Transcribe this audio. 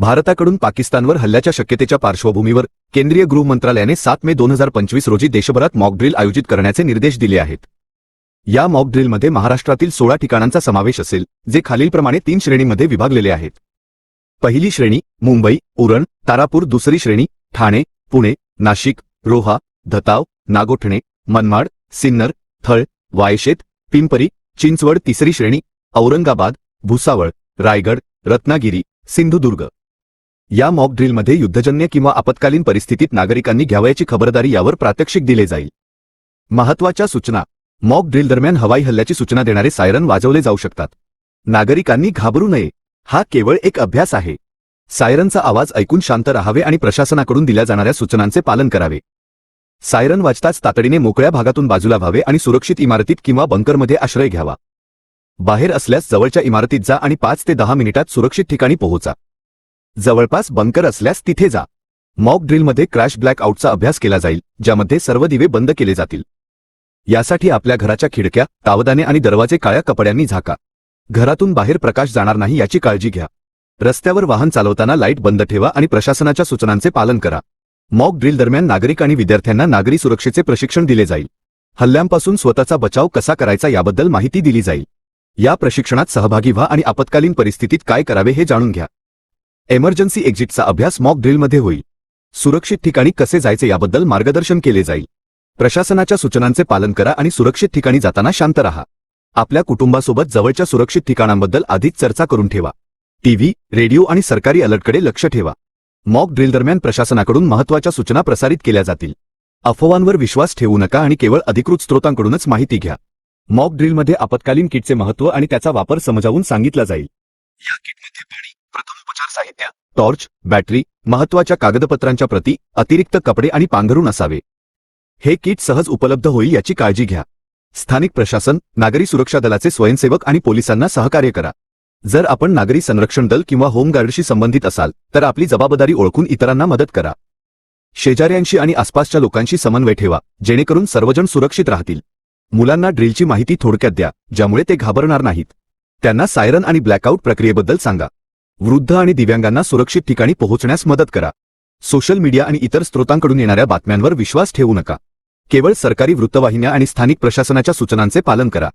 भारताकडून पाकिस्तानवर हल्ल्याच्या शक्यतेच्या पार्श्वभूमीवर केंद्रीय गृह मंत्रालयाने सात मे दोन हजार पंचवीस रोजी देशभरात मॉकड्रिल आयोजित करण्याचे निर्देश दिले आहेत. या मॉकड्रिलमध्ये महाराष्ट्रातील सोळा ठिकाणांचा समावेश असेल जे खालीलप्रमाणे तीन श्रेणीमध्ये विभागलेले आहेत. पहिली श्रेणी मुंबई उरण तारापूर दुसरी श्रेणी ठाणे पुणे नाशिक रोहा धताव नागोठणे मनमाड सिन्नर थळ वायशेत पिंपरी चिंचवड तिसरी श्रेणी औरंगाबाद भुसावळ रायगड रत्नागिरी सिंधुदुर्ग. या मॉक ड्रिलमध्ये युद्धजन्य किंवा आपत्कालीन परिस्थितीत नागरिकांनी घ्यावयाची खबरदारी यावर प्रात्यक्षिक दिले जाईल. महत्त्वाच्या सूचना. मॉक ड्रिल दरम्यान हवाई हल्ल्याची सूचना देणारे सायरन वाजवले जाऊ शकतात. नागरिकांनी घाबरू नये. हा केवळ एक अभ्यास आहे. सायरनचा आवाज ऐकून शांत राहावे आणि प्रशासनाकडून दिल्या जाणाऱ्या सूचनांचे पालन करावे. सायरन वाजताच तातडीने मोकळ्या भागातून बाजूला व्हावे आणि सुरक्षित इमारतीत किंवा बंकरमध्ये आश्रय घ्यावा. बाहेर असल्यास जवळच्या इमारतीत जा आणि पाच ते दहा मिनिटात सुरक्षित ठिकाणी पोहोचा. जवळपास बंकर असल्यास तिथे जा. मॉक ड्रिलमध्ये क्रॅश ब्लॅक आउटचा अभ्यास केला जाईल ज्यामध्ये सर्व दिवे बंद केले जातील. यासाठी आपल्या घराच्या खिडक्या तावदाने आणि दरवाजे काळ्या कपड्यांनी झाका. घरातून बाहेर प्रकाश जाणार नाही याची काळजी घ्या. रस्त्यावर वाहन चालवताना लाइट बंद ठेवा आणि प्रशासनाच्या सूचनांचे पालन करा. मॉक ड्रिल दरम्यान नागरिक आणि विद्यार्थ्यांना नागरी सुरक्षेचे प्रशिक्षण दिले जाईल. हल्ल्यांपासून स्वतःचा बचाव कसा करायचा याबद्दल माहिती दिली जाईल. या प्रशिक्षणात सहभागी व्हा आणि आपत्कालीन परिस्थितीत काय करावे हे जाणून घ्या. एमर्जन्सी एक्झिटचा अभ्यास मॉक ड्रिलमध्ये होईल. सुरक्षित ठिकाणी कसे जायचे याबद्दल मार्गदर्शन केले जाईल. प्रशासनाच्या सूचनांचे पालन करा आणि सुरक्षित ठिकाणी जाताना शांत राहा. आपल्या कुटुंबासोबत जवळच्या सुरक्षित ठिकाणांबद्दल आधीच चर्चा करून ठेवा. टीव्ही रेडिओ आणि सरकारी अलर्टकडे लक्ष ठेवा. मॉक ड्रिल दरम्यान प्रशासनाकडून महत्त्वाच्या सूचना प्रसारित केल्या जातील. अफवांवर विश्वास ठेवू नका आणि केवळ अधिकृत स्रोतांकडूनच माहिती घ्या. मॉक ड्रिलमध्ये आपत्कालीन किटचे महत्त्व आणि त्याचा वापर समजावून सांगितला जाईल. या किटमध्ये पाणी साहित्य. टॉर्च बॅटरी महत्त्वाच्या कागदपत्रांच्या प्रती अतिरिक्त कपडे आणि पांघरून असावे. हे किट सहज उपलब्ध होईल याची काळजी घ्या. स्थानिक प्रशासन नागरी सुरक्षा दलाचे स्वयंसेवक आणि पोलिसांना सहकार्य करा. जर आपण नागरी संरक्षण दल किंवा होमगार्डशी संबंधित असाल तर आपली जबाबदारी ओळखून इतरांना मदत करा. शेजाऱ्यांशी आणि आसपासच्या लोकांशी समन्वय ठेवा जेणेकरून सर्वजण सुरक्षित राहतील. मुलांना ड्रिलची माहिती थोडक्यात द्या ज्यामुळे ते घाबरणार नाहीत. त्यांना सायरन आणि ब्लॅकआउट प्रक्रियेबद्दल सांगा. वृद्ध आणि दिव्यांगांना सुरक्षित ठिकाणी पोहोचण्यास मदत करा. सोशल मीडिया आणि इतर स्रोतांकडून येणाऱ्या बातम्यांवर विश्वास ठेवू नका. केवळ सरकारी वृत्तवाहिन्या आणि स्थानिक प्रशासनाच्या सूचनांचे पालन करा.